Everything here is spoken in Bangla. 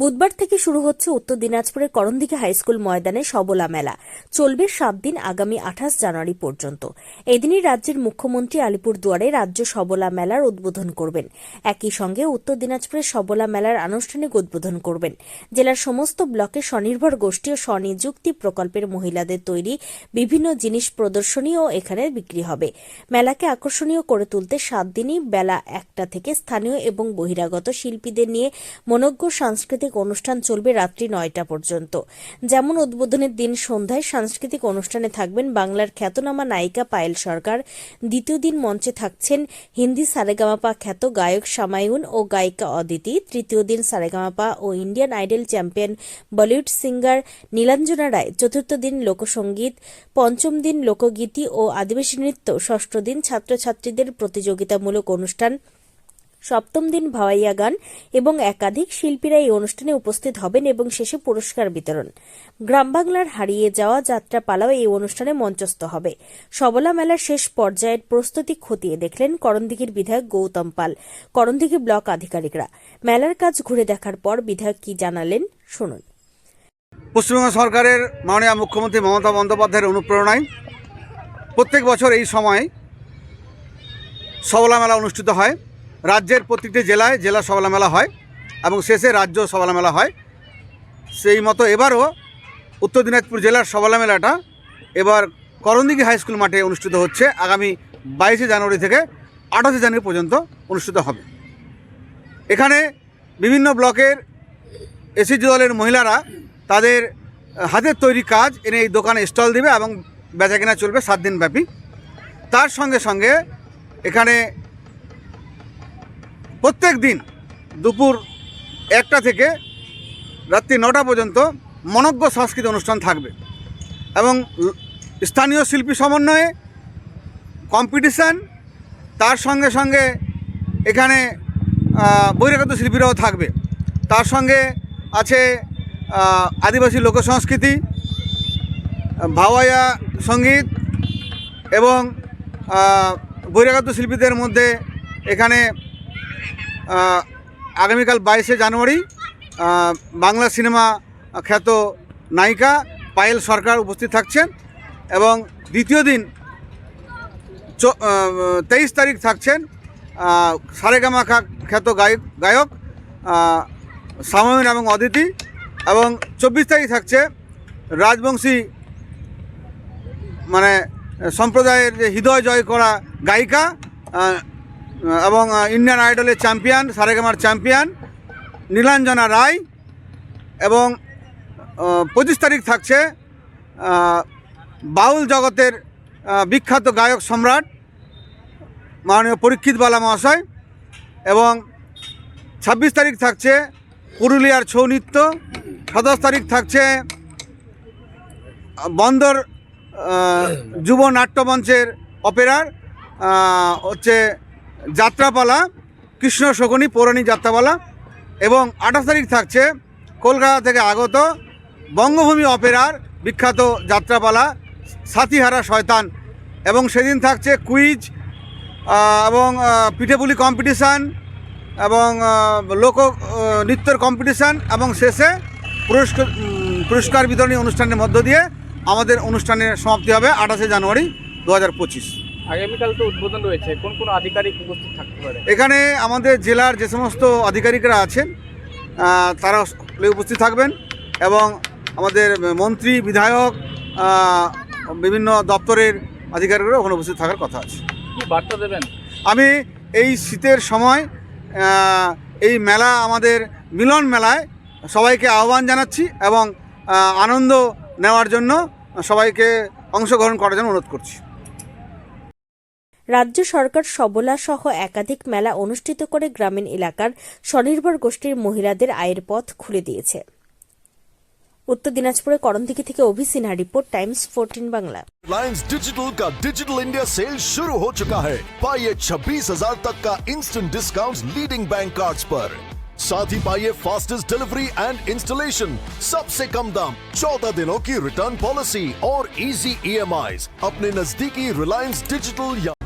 বুধবার থেকে শুরু হচ্ছে উত্তর দিনাজপুরের করণদিঘি হাইস্কুল ময়দানে সবলা মেলা। চলবে সাত দিন আগামী আঠাশ জানুয়ারি পর্যন্ত। এদিনই রাজ্যের মুখ্যমন্ত্রী আলিপুর দুয়ারে রাজ্য সবলা মেলার উদ্বোধন করবেন। একই সঙ্গে উত্তর দিনাজপুরের সবলা মেলার আনুষ্ঠানিক উদ্বোধন করবেন। জেলার সমস্ত ব্লকে স্বনির্ভর গোষ্ঠী ও স্বনিযুক্তি প্রকল্পের মহিলাদের তৈরি বিভিন্ন জিনিস প্রদর্শনী ও এখানে বিক্রি হবে। মেলাকে আকর্ষণীয় করে তুলতে সাত দিনই বেলা একটা থেকে স্থানীয় এবং বহিরাগত শিল্পীদের নিয়ে মনজ্ঞ সাংস্কৃতিক অনুষ্ঠান চলবে রাত্রি নয়টা পর্যন্ত। যেমন উদ্বোধনের দিন সন্ধ্যায় সাংস্কৃতিক অনুষ্ঠানে থাকবেন বাংলার খ্যাতনামা নায়িকা পায়েল সরকার। দ্বিতীয় দিন মঞ্চে থাকছেন হিন্দি সারেগামাপা খ্যাত গায়ক সামায়ুন ও গায়িকা অদিতি। তৃতীয় দিন সারেগামাপা ও Indian Idol champion Bollywood singer Nilanjana Roy. চতুর্থ দিন লোকসঙ্গীত পঞ্চম দিন লোকগীতি ও আদিবাসী নৃত্য। ষষ্ঠ দিন ছাত্রছাত্রীদের প্রতিযোগিতামূলক অনুষ্ঠান। সপ্তম দিন ভাওয়াইয়া গান এবং একাধিক শিল্পীরা এই অনুষ্ঠানে উপস্থিত হবেন এবং শেষে পুরস্কার বিতরণ। গ্রাম বাংলার হারিয়ে যাওয়া যাত্রা পালাও এই অনুষ্ঠানে মঞ্চস্থ হবে। সবলা মেলার শেষ পর্যায়ের প্রস্তুতি খতিয়ে দেখলেন করণদিঘির বিধায়ক গৌতম পাল। করণদিঘি ব্লক আধিকারিকরা। মেলার কাজ ঘুরে দেখার পর বিধায়ক কি জানালেন শুনুন। পশ্চিমবঙ্গ সরকারের মাননীয় মুখ্যমন্ত্রী মমতা বন্দ্যোপাধ্যায়ের অনুপ্রেরণায় প্রত্যেক বছর এই সময় সবলা মেলা অনুষ্ঠিত হয়। রাজ্যের প্রতিটি জেলায় জেলা সবলা মেলা হয় এবং শেষে রাজ্য সবলা মেলা হয়। সেই মতো এবারও উত্তর দিনাজপুর জেলার সবলা মেলাটা এবার করণদিঘি হাই স্কুল মাঠে অনুষ্ঠিত হচ্ছে। আগামী বাইশে জানুয়ারি থেকে আঠাশে জানুয়ারি পর্যন্ত অনুষ্ঠিত হবে। এখানে বিভিন্ন ব্লকের এসিজি দলের মহিলারা তাদের হাতের তৈরি কাজ এনে এই দোকানে স্টল দিবে এবং বেচা কেনা চলবে সাত দিন ব্যাপী তার সঙ্গে সঙ্গে এখানে প্রত্যেক দিন দুপুর একটা থেকে রাত্রি নটা পর্যন্ত মনজ্ঞ সাংস্কৃতিক অনুষ্ঠান থাকবে। এবং স্থানীয় শিল্পী সমন্বয়ে কম্পিটিশান তার সঙ্গে সঙ্গে এখানে বহিরাগত শিল্পীরাও থাকবে। তার সঙ্গে আছে আদিবাসী লোকসংস্কৃতি ভাওয়াইয়া সংগীত এবং বহিরাগত শিল্পীদের মধ্যে এখানে আগামীকাল বাইশে জানুয়ারি বাংলা সিনেমা খ্যাত নায়িকা পায়েল সরকার উপস্থিত থাকছেন এবং দ্বিতীয় দিন তেইশ তারিখ থাকছেন সারেগামা খা- খ্যাত গায়ক গায়ক সাময়ন এবং অদিতি এবং চব্বিশ তারিখ থাকছে রাজবংশী মানে সম্প্রদায়ের যে হৃদয় জয় করা গায়িকা এবং ইন্ডিয়ান আইডলের চ্যাম্পিয়ন সারেগামার চ্যাম্পিয়ন নীলাঞ্জনা রায় এবং পঁচিশ তারিখ থাকছে বাউল জগতের বিখ্যাত গায়ক সম্রাট, মাননীয় পরীক্ষিত বালা মহাশয় এবং ছাব্বিশ তারিখ থাকছে পুরুলিয়ার ছৌ নৃত্য, সাতাশ তারিখ থাকছে বন্দর যুব নাট্যমঞ্চের অপেরার হচ্ছে যাত্রাপালা, কৃষ্ণ শকুনি পৌরাণী যাত্রাপালা এবং আঠাশ তারিখ থাকছে কলকাতা থেকে আগত বঙ্গভূমি অপেরার বিখ্যাত যাত্রাপালা সাথীহারা শয়তান এবং সেদিন থাকছে কুইজ এবং পিঠেপুলি কম্পিটিশান এবং লোক নৃত্যর কম্পিটিশান এবং শেষে পুরস্কার পুরস্কার বিতরণী অনুষ্ঠানের মধ্য দিয়ে আমাদের অনুষ্ঠানের সমাপ্তি হবে আঠাশে জানুয়ারি দু হাজার পঁচিশ। হাজার আগামীকাল তো উদ্বোধন রয়েছে কোন কোন আধিকারিক উপস্থিত থাকতে পারে? এখানে আমাদের জেলার যে সমস্ত আধিকারিকরা আছেন তারা সকলে উপস্থিত থাকবেন এবং আমাদের মন্ত্রী বিধায়ক বিভিন্ন দপ্তরের আধিকারিকরা ওখানে উপস্থিত থাকার কথা আছে। কি বার্তা দেবেন? আমি এই শীতের সময় এই মেলা আমাদের মিলন মেলায় সবাইকে আহ্বান জানাচ্ছি এবং আনন্দ নেওয়ার জন্য সবাইকে অংশগ্রহণ করার জন্য অনুরোধ করছি। রাজ্য সরকার সবলা সহ একাধিক মেলা অনুষ্ঠিত করে গ্রামীণ এলাকার স্বনির্ভর গোষ্ঠীর মহিলাদের আয়ের পথ খুলে দিয়েছে উত্তর দিনাজপুরের করণদিঘি থেকে Abhi Sinha report Times fourteen Bangla Reliance digital का डिजिटल इंडिया सेल शुरू हो चुका है पाइए छब्बीस हजार तक का instant discount leading bank cards पर साथ ही पाइए फास्टेस्ट डिलीवरी एंड इंस्टॉलेशन सबसे कम दाम चौदह दिनों की रिटर्न पॉलिसी और इजी ई अपने नजदीकी रिलायंस डिजिटल या